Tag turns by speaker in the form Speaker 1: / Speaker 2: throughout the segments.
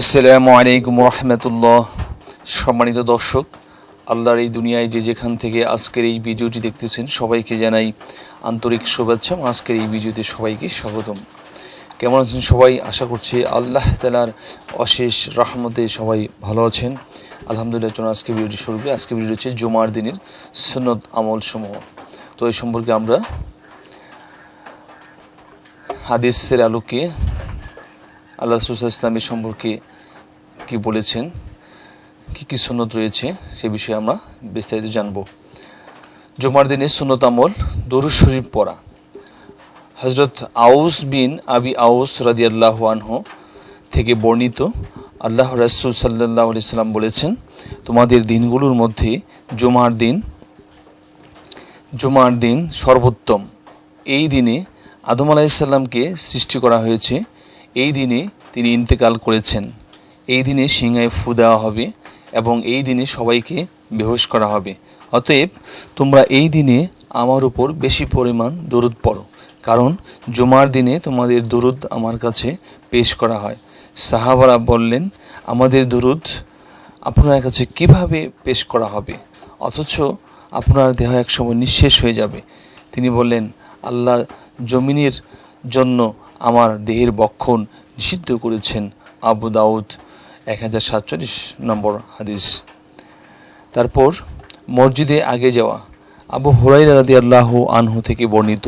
Speaker 1: আসসালামু আলাইকুম রহমতুল্লাহ। সম্মানিত দর্শক, আল্লাহর এই দুনিয়ায় যে যেখান থেকে আজকের এই ভিডিওটি দেখতেছেন সবাইকে জানাই আন্তরিক শুভেচ্ছা আজকের এই ভিডিওতে সবাইকে স্বাগতম। কেমন আছেন সবাই? আশা করছি আল্লাহ তালার অশেষ রহমতে সবাই ভালো আছেন। আলহামদুলিল্লাহ, চলুন আজকে ভিডিওটি শুরু করি। আজকে ভিডিও হচ্ছে জুমার দিনের সুন্নত আমল সমূহ তো এই সম্পর্কে আমরা হাদিসের আলোকে আল্লাহ রসুল ইসলামের সম্পর্কে কি বলেছেন? কি কি সুন্নত রয়েছে? সে বিষয়ে আমরা বিস্তারিত জানব। জুমার দিনে সুন্নত আমল, দরুদ শরীফ পড়া। হজরত আউস বিন আবি আউস রাদিয়াল্লাহ আনহু থেকে বর্ণিত আল্লাহ রাসুল সাল্লাহ সাল্লাম বলেছেন, তোমাদের দিনগুলোর মধ্যে জুমার দিন জুমার দিন সর্বোত্তম। এই দিনে আদম আলাইসাল্লামকে সৃষ্টি করা হয়েছে এই দিনে তিনি ইন্তেকাল করেছেন। এই দিনে সিংহায় ফু দেওয়া হবে এবং এই দিনে সবাইকে বেহোশ করা হবে। অতএব তোমরা এই দিনে আমার উপর বেশি পরিমাণ দরুদ পড়ো, কারণ জুমার দিনে তোমাদের দরুদ আমার কাছে পেশ করা হয়। সাহাবারা বললেন, আমাদের দরুদ আপনার কাছে কীভাবে পেশ করা হবে? অথচ আপনার দেহ একসময় নিঃশেষ হয়ে যাবে। তিনি বললেন, আল্লাহ জমিনের জন্য আমার দেহের বক্ষণ নিষিদ্ধ করেছেন আবু দাউদ, এক হাজার সাতচল্লিশ নম্বর হাদিস। তারপর মসজিদে আগে যাওয়া। আবু হুরাই রাদি আল্লাহ আনহু থেকে বর্ণিত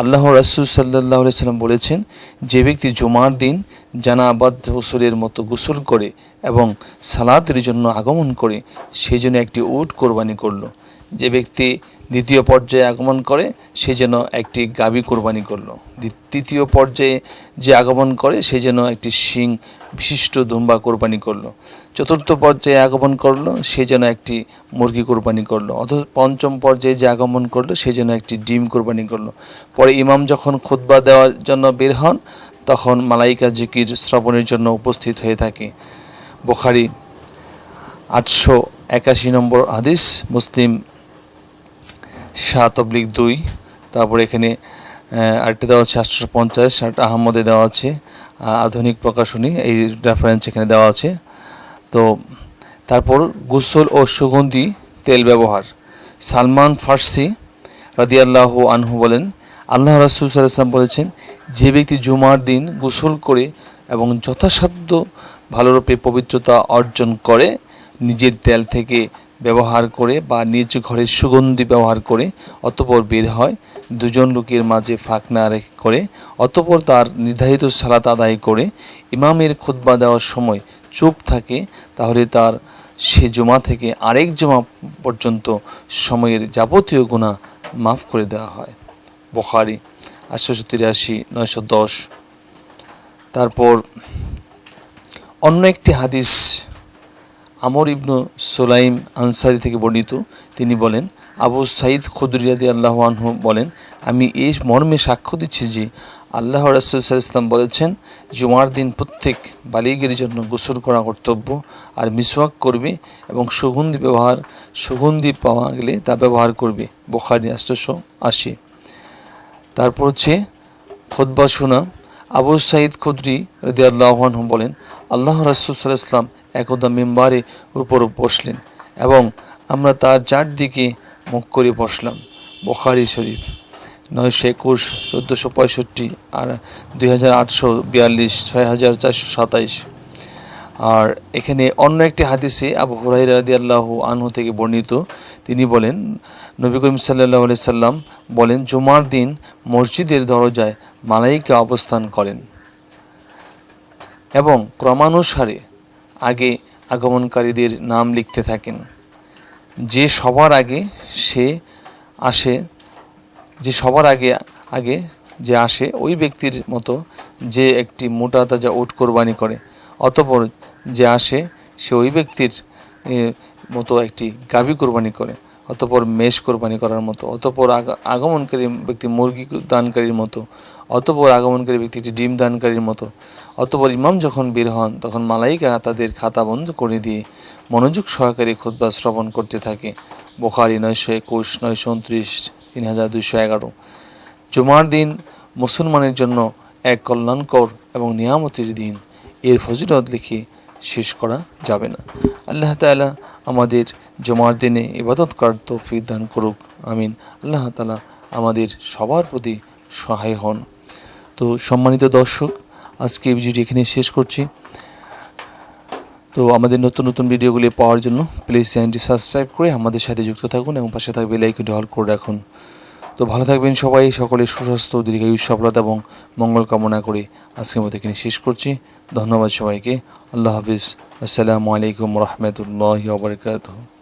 Speaker 1: আল্লাহ রাসুল সাল্লাহ সাল্লাম বলেছেন, যে ব্যক্তি জুমার দিন জানাবাদ গোসলের মতো গোসল করে এবং সালাতের জন্য আগমন করে সেই জন্য একটি উট কোরবানি করল। যে ব্যক্তি দ্বিতীয় পর্যায়ে আগমন করে, সে যেন একটি গাবি কোরবানি করল। তৃতীয় পর্যায়ে যে আগমন করে, সে যেন একটি শিং বিশিষ্ট দুম্বা কোরবানি করল। চতুর্থ পর্যায়ে আগমন করল, সে যেন একটি মুরগি কোরবানি করল। অথচ পঞ্চম পর্যায়ে যে আগমন করল, সে যেন একটি ডিম কোরবানি করল। পরে ইমাম যখন খুতবা দেওয়ার জন্য বের হন, তখন মালাইকা জিকির শ্রবণের জন্য উপস্থিত হয়ে থাকে। বোখারি আটশো একাশি নম্বর হাদিস, মুসলিম সাত অব্লিক দুই। তারপর এখানে আরেকটা দেওয়া আছে আটশো পঞ্চাশ আরেকটা আহমদে দেওয়া আছে আধুনিক প্রকাশনী, এই রেফারেন্স এখানে দেওয়া আছে। তো তারপর গোসল ও সুগন্ধি তেল ব্যবহার। সালমান ফার্সি রাদিয়াল্লাহ আনহু বলেন, আল্লাহ রাসুল সাল্লাম বলেছেন, যে ব্যক্তি জুমার দিন গোসল করে এবং যথাসাধ্য ভালোরূপে পবিত্রতা অর্জন করে, নিজের তেল থেকে ব্যবহার করে বা নিজ ঘরের সুগন্ধি ব্যবহার করে অতপর বের হয়, দুজন লোকের মাঝে ফাঁক না করে, অতপর তার নির্ধারিত সালাত আদায় করে, ইমামের খুতবা দেওয়ার সময় চুপ থাকে, তাহলে তার সে জমা থেকে আরেক জমা পর্যন্ত সময়ের যাবতীয় গুণা মাফ করে দেওয়া হয়। বখারি আটশোশো তিরাশি নয়শো দশ। তারপর অন্য একটি হাদিস আমর ইবনু সোলাইম আনসারি থেকে বর্ণিত, তিনি বলেন, আবু সাইদ খুদরিয়াদি আল্লাহ আনহু বলেন, আমি এই মর্মে সাক্ষ্য দিচ্ছি যে আল্লাহ রাসুল ইসলাম বলেছেন, জুমার দিন প্রত্যেক বালিগের জন্য গোসল করা কর্তব্য আর মিসওয়াক করবে এবং সুগন্ধি ব্যবহার, সুগন্ধি পাওয়া গেলে তা ব্যবহার করবে। বোখারি আষ্টশো আশি। তারপর হচ্ছে খোদবা শোনা। আবু সাইদ খুদ্রি রদি বলেন, আল্লাহ রাসুল সাল্লাহ ইসলাম একদা মেম্বারে উপর বসলেন এবং আমরা তার চারদিকে মুখ করে বসলাম, বখারি শরীফ, নয়শো একুশ, চোদ্দোশো পঁয়ষট্টি আর দুই হাজার আটশো বিয়াল্লিশ ছয় হাজার চারশো সাতাইশ। আর এখানে অন্য একটি হাদিসে আবু হুরাই রাদি আল্লাহ আনহু থেকে বর্ণিত, তিনি বলেন, নবী করিম সাল্লাহ আলি সাল্লাম বলেন, জুমার দিন মসজিদের দরজায় মালাইকা অবস্থান করেন এবং ক্রমানুসারে আগে আগমনকারীদের নাম লিখতে থাকেন। যে সবার আগে সে আসে, যে সবার আগে আগে যে আসে, ওই ব্যক্তির মতো যে একটি মোটা তাজা ওট কোরবানি করে, অতপর যে আসে, সে ওই ব্যক্তির মতো একটি গাভী কোরবানি করে। অতপর মেষ কোরবানি করার মতো, অতপর আগা- আগমনকারী ব্যক্তি মুরগি দানকারীর মতো, অতপর আগমনকারী ব্যক্তি একটি ডিম দানকারীর মতো, অতপর ইমাম যখন বের হন, তখন মালাইকা তাদের খাতা বন্ধ করে দিয়ে মনোযোগ সহকারে খুদ্া শ্রবণ করতে থাকে। বোখারি নয়শো একুশ, নয়শো উনত্রিশ, তিন হাজার দুইশো এগারো। জুমার দিন মুসলমানের জন্য এক কল্যাণকর এবং নিয়ামতির দিন। এর ফজিলত লিখে শেষ করা যাবে না। আল্লাহ তাআলা আমাদের জমার দিনে ইবাদত করার তৌফিক দান করুক। আমিন। আল্লাহ তালা আমাদের সবার প্রতি সহায় হন। তো সম্মানিত দর্শক, আজকে এই ভিডিওটি এখানে শেষ করছি। তো আমাদের নতুন নতুন ভিডিওগুলি পাওয়ার জন্য প্লিজ চ্যানেলটি সাবস্ক্রাইব করে আমাদের সাথে যুক্ত থাকুন এবং পাশে থাকবে লাইকটি হল করে রাখুন। তো ভালো থাকবেন সবাই সকলের সুস্বাস্থ্য, দীর্ঘায়ু, সফলতা এবং মঙ্গল কামনা করে আজকের মতো এখানে শেষ করছি। ধন্যবাদ সবাইকে। আল্লাহ হাফিজ। আসসালামু আলাইকুম রহমতুল্লাহ বারকাতুহ।